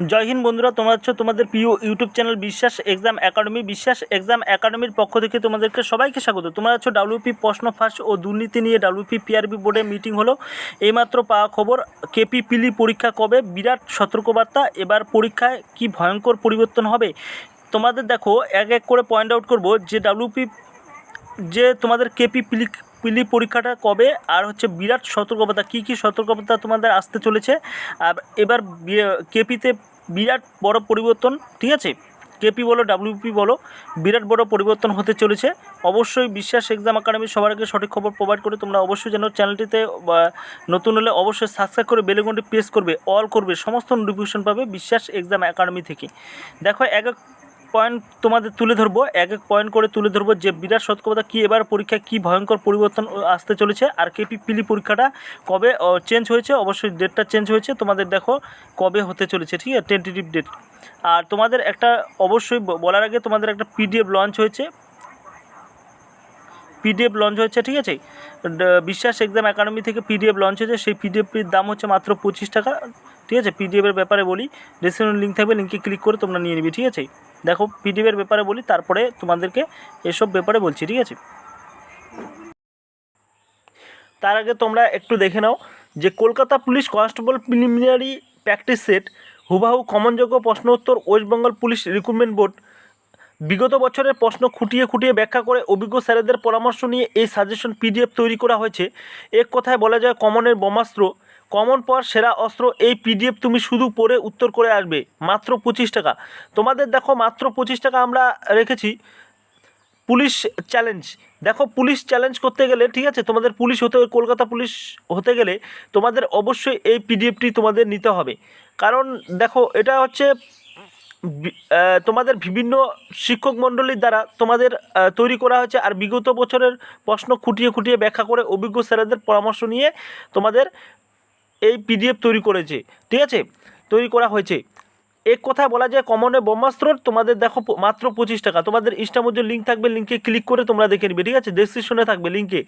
জয় হিন্দ বন্ধুরা, তোমরা হচ্ছে তোমাদের প্রিয় YouTube channel Biswas exam academy, Biswas exam একাডেমির পক্ষ থেকে তোমাদেরকে সবাইকে স্বাগত। তোমরা হচ্ছে ডাব্লিউপি প্রশ্ন ফাঁস ও দুর্নীতি নিয়ে ডাব্লিউপি পিআরবি বোর্ডে মিটিং হলো। এইমাত্র পাওয়া খবর, কেপি পিলি পরীক্ষা কবে? বিরাট সতর্কবার্তা, এবার পরীক্ষায় কি ভয়ঙ্কর পরিবর্তন হবে? তোমাদের দেখো, এক এক করে পয়েন্ট আউট করব। যে ডাব্লিউপি, যে তোমাদের কেপি পিলি পিলি পরীক্ষাটা কবে? আর হচ্ছে বিরাট সতর্কতা কী কী সতর্কতা তোমাদের আসতে চলেছে? আর এবার কেপিতে বিরাট বড় পরিবর্তন, ঠিক আছে? কেপি বলো, ডাব্লিউপি বলো, বিরাট বড় পরিবর্তন হতে চলেছে। অবশ্যই বিশ্বাস এক্সাম একাডেমি সবার আগে সঠিক খবর প্রোভাইড করে। তোমরা অবশ্যই যেন চ্যানেলটিতে নতুন হলে অবশ্যই সাবস্ক্রাইব করে বেলেগনটি প্রেস করবে অল করবে, সমস্ত নোটিফিকেশন পাবে বিশ্বাস এক্সাম একাডেমি থেকে। দেখো এক পয়েন্ট তোমাদের তুলে ধরবো, এক এক পয়েন্ট করে তুলে ধরবো যে বিরাট সতর্কতা কী এবার পরীক্ষায় কী ভয়ঙ্কর পরিবর্তন আসতে চলেছে, আর কেপি পিলি পরীক্ষাটা কবে চেঞ্জ হয়েছে, অবশ্যই ডেটটা চেঞ্জ হয়েছে, তোমাদের দেখো কবে হতে চলেছে, ঠিক আছে টেন্টেটিভ ডেট আর তোমাদের একটা অবশ্যই বলার আগে তোমাদের একটা পিডিএফ লঞ্চ হয়েছে। পিডিএফ লঞ্চ হয়েছে, ঠিক আছে? বিশ্বাস এক্সাম একাডেমি থেকে পিডিএফ লঞ্চ হয়েছে, সেই পিডিএফটির দাম হচ্ছে মাত্র পঁচিশ টাকা, ঠিক আছে? পিডিএফের ব্যাপারে বলি ডিসক্রিপশন লিঙ্ক থাকবে লিঙ্কে ক্লিক করে তোমরা নিয়ে নিবি, ঠিক আছে? দেখো পিডিএফের ব্যাপারে বলি, তারপরে তোমাদেরকে এসব ব্যাপারে বলছি, ঠিক আছে? তার আগে তোমরা একটু দেখে নাও যে Kolkata police constable preliminary practice set, হুবাহু কমনযোগ্য প্রশ্ন উত্তর West Bengal police recruitment board, বিগত বছরের প্রশ্ন খুঁটিয়ে খুঁটিয়ে ব্যাখ্যা করে অভিজ্ঞ স্যারেদের পরামর্শ নিয়ে এই সাজেশন পিডিএফ তৈরি করা হয়েছে। এক কথায় বলা যায়, কমনের বোমাস্ত্র কমন পাওয়ার সেরা অস্ত্র এই পিডিএফ তুমি শুধু পড়ে উত্তর করে আসবে, মাত্র পঁচিশ টাকা। তোমাদের দেখো, মাত্র পঁচিশ টাকা আমরা রেখেছি পুলিশ চ্যালেঞ্জ। দেখো, পুলিশ চ্যালেঞ্জ করতে গেলে, ঠিক আছে, তোমাদের পুলিশ হতে, কলকাতা পুলিশ হতে গেলে তোমাদের অবশ্যই এই পিডিএফটি তোমাদের নিতে হবে। কারণ দেখো, এটা হচ্ছে তোমাদের বিভিন্ন শিক্ষক মণ্ডলীর দ্বারা তোমাদের তৈরি করা হয়েছে। আর বিগত বছরের প্রশ্ন খুঁটিয়ে খুঁটিয়ে ব্যাখ্যা করে অভিজ্ঞ স্যারেদের পরামর্শ নিয়ে তোমাদের পিডিএফ তৈরি করেছে। ঠিক আছে? তৈরি করা হয়েছে। এক কথায় বলা যায় কমনে ব্রহ্মাস্ত্র, তোমাদের দেখো মাত্র পঁচিশ টাকা। তোমাদের ইনস্টামধ্যে লিঙ্ক থাকবে লিঙ্কে ক্লিক করে তোমরা দেখে নিবে, ঠিক আছে? ডেসক্রিপশনে থাকবে লিঙ্কে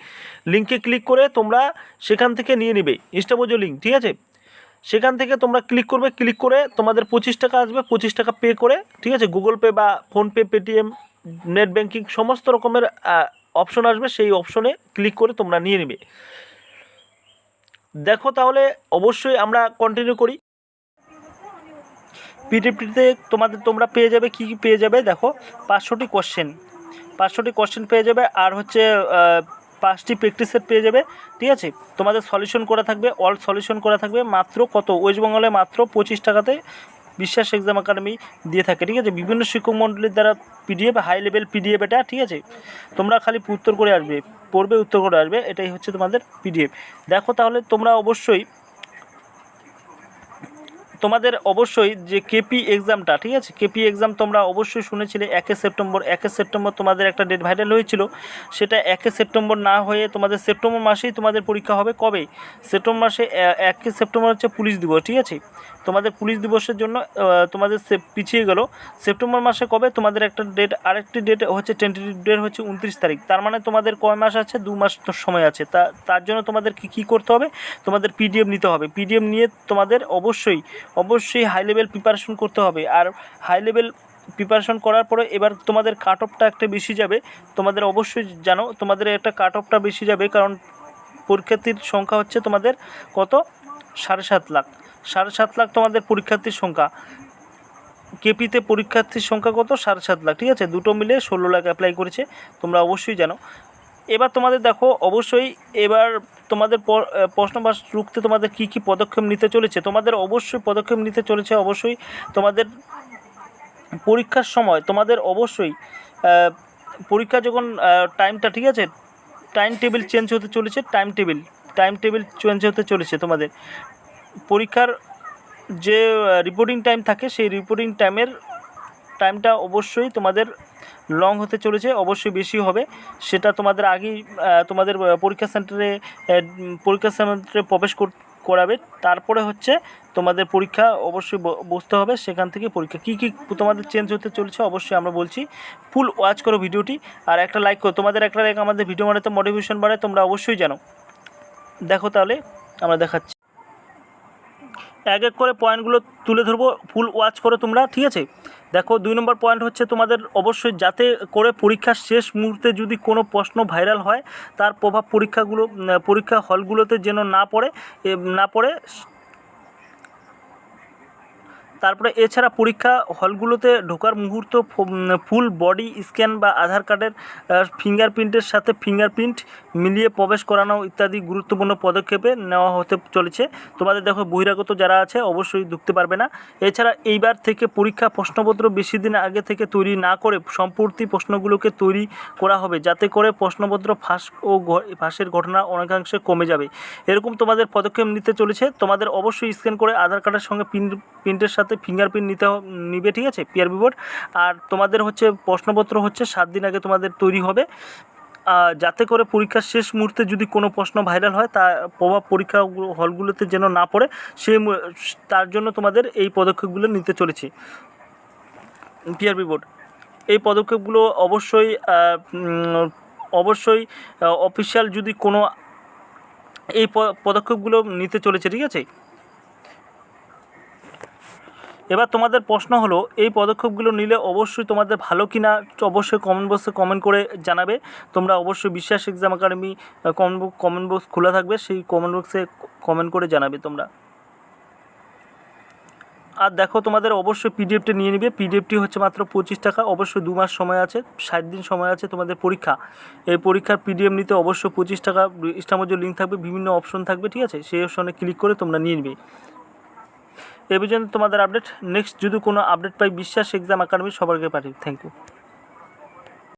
লিঙ্কে ক্লিক করে তোমরা সেখান থেকে নিয়ে নিবে ইনস্টামোজো লিঙ্ক ঠিক আছে? সেখান থেকে তোমরা ক্লিক করবে ক্লিক করে তোমাদের পঁচিশ টাকা আসবে, পঁচিশ টাকা পে করে, ঠিক আছে? গুগল পে বা ফোনপে পেটিএম নেট ব্যাঙ্কিং সমস্ত রকমের অপশন আসবে, সেই অপশনে ক্লিক করে তোমরা নিয়ে নেবে। দেখো তাহলে অবশ্যই আমরা কন্টিনিউ করি। পিডিএফটিতে তোমাদের তোমরা পেয়ে যাবে, কি কী পেয়ে যাবে দেখো, পাঁচশোটি কোশ্চেন পাঁচশোটি কোশ্চেন পেয়ে যাবে, আর হচ্ছে পাঁচটি প্র্যাকটিসের পেয়ে যাবে, ঠিক আছে? তোমাদের সলিউশন করা থাকবে অল সলিউশন করা থাকবে, মাত্র কত? ওয়েস্ট বেঙ্গলে মাত্র পঁচিশ টাকাতে বিশ্বাস এক্সাম একাডেমি দিয়ে থাকে, ঠিক আছে? বিভিন্ন শিক্ষক মণ্ডলীর দ্বারা পিডিএফ হাই লেভেল পিডিএফ এটা, ঠিক আছে? তোমরা খালি উত্তর করে আসবে, পড়বে, উত্তর করে আসবে, এটাই হচ্ছে তোমাদের পিডিএফ দেখো তাহলে তোমরা অবশ্যই তোমাদের অবশ্যই যে কেপি এক্সামটা ঠিক আছে? কেপি এক্সাম তোমরা অবশ্যই শুনেছিলে, একে সেপ্টেম্বর একে সেপ্টেম্বর তোমাদের একটা ডেট ভাইরাল হয়েছিল। সেটা একে সেপ্টেম্বর না হয়ে তোমাদের সেপ্টেম্বর মাসেই তোমাদের পরীক্ষা হবে কবে? সেপ্টেম্বর মাসে একে সেপ্টেম্বর হচ্ছে পুলিশ দিবস, ঠিক আছে? তোমাদের পুলিশ দিবসের জন্য তোমাদের পিছিয়ে গেল। সেপ্টেম্বর মাসে কবে? তোমাদের একটা ডেট আরেকটি ডেট হচ্ছে টেন্টেটিভ ডেট হচ্ছে উনত্রিশ তারিখ। তার মানে তোমাদের কয় মাস আছে? দু মাস সময় আছে। তা, তার জন্য তোমাদের কি কী করতে হবে? তোমাদের পিডিএফ নিতে হবে। পিডিএফ নিয়ে তোমাদের অবশ্যই অবশ্যই হাই লেভেল প্রিপারেশন করতে হবে। আর হাই লেভেল প্রিপারেশন করার পরে এবার তোমাদের কাট অফটা একটা বেশি যাবে। তোমাদের অবশ্যই জানো, তোমাদের একটা কাট অফটা বেশি যাবে কারণ পরীক্ষার্থীর সংখ্যা হচ্ছে তোমাদের কত? সাড়ে সাত লাখ। সাড়ে সাত লাখ তোমাদের পরীক্ষার্থীর সংখ্যা। কেপিতে পরীক্ষার্থীর সংখ্যা কত? সাড়ে সাত লাখ, ঠিক আছে? দুটো মিলে ষোলো লাখ অ্যাপ্লাই করেছে। তোমরা অবশ্যই জানো। এবার তোমাদের দেখো, অবশ্যই এবার তোমাদের প্রশ্ন বা রুখতে তোমাদের কী কী পদক্ষেপ নিতে চলেছে? তোমাদের অবশ্যই পদক্ষেপ নিতে চলেছে, অবশ্যই তোমাদের পরীক্ষার সময়, তোমাদের অবশ্যই পরীক্ষা যখন টাইমটা ঠিক আছে? টাইম টেবিল চেঞ্জ হতে চলেছে time table time table change হতে চলেছে তোমাদের। পরীক্ষার যে রিপোর্টিং টাইম থাকে, সেই রিপোর্টিং টাইমের টাইমটা অবশ্যই তোমাদের লং হতে চলেছে, অবশ্যই বেশি হবে। সেটা তোমাদের আগেই তোমাদের পরীক্ষা সেন্টারে পরীক্ষা সেন্টারে প্রবেশ কর- করাবে। তারপরে হচ্ছে তোমাদের পরীক্ষা অবশ্যই বসতে হবে। সেখান থেকে পরীক্ষা কী কী তোমাদের চেঞ্জ হতে চলেছে অবশ্যই আমরা বলছি। ফুল ওয়াচ করো ভিডিওটি, আর একটা লাইক করো। তোমাদের একটা লাইক আমাদের ভিডিও মানে তো মোটিভেশন বাড়ে তোমরা অবশ্যই জানো। দেখো তাহলে, আমরা দেখাচ্ছি। এক এক করে পয়েন্টগুলো তুলে ধরবো ফুল ওয়াচ করে তোমরা, ঠিক আছে? দেখো, দুই নম্বর পয়েন্ট হচ্ছে তোমাদের অবশ্যই যাতে করে পরীক্ষার শেষ মুহূর্তে যদি কোনো প্রশ্ন ভাইরাল হয়, তার প্রভাব পরীক্ষাগুলো পরীক্ষা হলগুলোতে যেন না পড়ে না পড়ে তারপরে এছাড়া পরীক্ষা হলগুলোতে ঢোকার মুহূর্ত ফুল বডি স্ক্যান বা আধার কার্ডের ফিঙ্গারপ্রিন্টের সাথে ফিঙ্গারপ্রিন্ট মিলিয়ে প্রবেশ করানো ইত্যাদি গুরুত্বপূর্ণ পদক্ষেপে নেওয়া হতে চলেছে। তোমাদের দেখো বহিরাগত যারা আছে অবশ্যই ঢুকতে পারবে না। এছাড়া এইবার থেকে পরীক্ষা প্রশ্নপত্র বেশি দিন আগে থেকে তৈরি না করে সম্প্রতি প্রশ্নগুলোকে তৈরি করা হবে। যাতে করে প্রশ্নপত্র ফাঁস ও ফাঁসের ঘটনা অনেকাংশে কমে যাবে। এরকম তোমাদের পদক্ষেপ নিতে চলেছে। তোমাদের অবশ্যই স্ক্যান করে আধার কার্ডের সঙ্গে প্রিন্ট, প্রিন্টের সাথে ফিঙ্গারপ্রিন্ট নিতে নিবে, ঠিক আছে? পিআরবি বোর্ড আর তোমাদের হচ্ছে প্রশ্নপত্র হচ্ছে সাত দিন আগে তোমাদের তৈরি হবে। যাতে করে পরীক্ষার শেষ মুহূর্তে যদি কোনো প্রশ্ন ভাইরাল হয়, তা প্রভাব পরীক্ষা হলগুলোতে যেন না পড়ে মু- তার জন্য তোমাদের এই পদক্ষেপগুলো নিতে চলেছে। পিআরবি বোর্ড এই পদক্ষেপগুলো অবশ্যই অবশ্যই অফিসিয়াল যদি কোনো এই পদক্ষেপগুলো নিতে চলেছে, ঠিক আছে? এবার তোমাদের প্রশ্ন হলো, এই পদক্ষেপগুলো নিলে অবশ্যই তোমাদের ভালো কি না অবশ্যই কমেন্ট বক্সে কমেন্ট করে জানাবে। তোমরা অবশ্যই Biswas exam academy comment comment box খোলা থাকবে, সেই কমেন্ট বক্সে কমেন্ট করে জানাবে তোমরা। আর দেখো, তোমাদের অবশ্যই পিডিএফটি নিয়ে নিবে। পিডিএফটি হচ্ছে মাত্র পঁচিশ টাকা, অবশ্যই দু মাস সময় আছে, ষাট দিন সময় আছে তোমাদের পরীক্ষা। এই পরীক্ষার পিডিএফ নিতে অবশ্যই পঁচিশ টাকা ইস্টামোজের লিঙ্ক থাকবে, বিভিন্ন অপশন থাকবে, ঠিক আছে? সেই অপশনে ক্লিক করে তোমরা নিয়ে নিবে। এ পর্যন্ত তোমাদের আপডেট নেক্সট যদি কোনো আপডেট পাই, বিশ্বাস এক্সাম একাডেমি সবারকে পাঠিয়ে থ্যাংক ইউ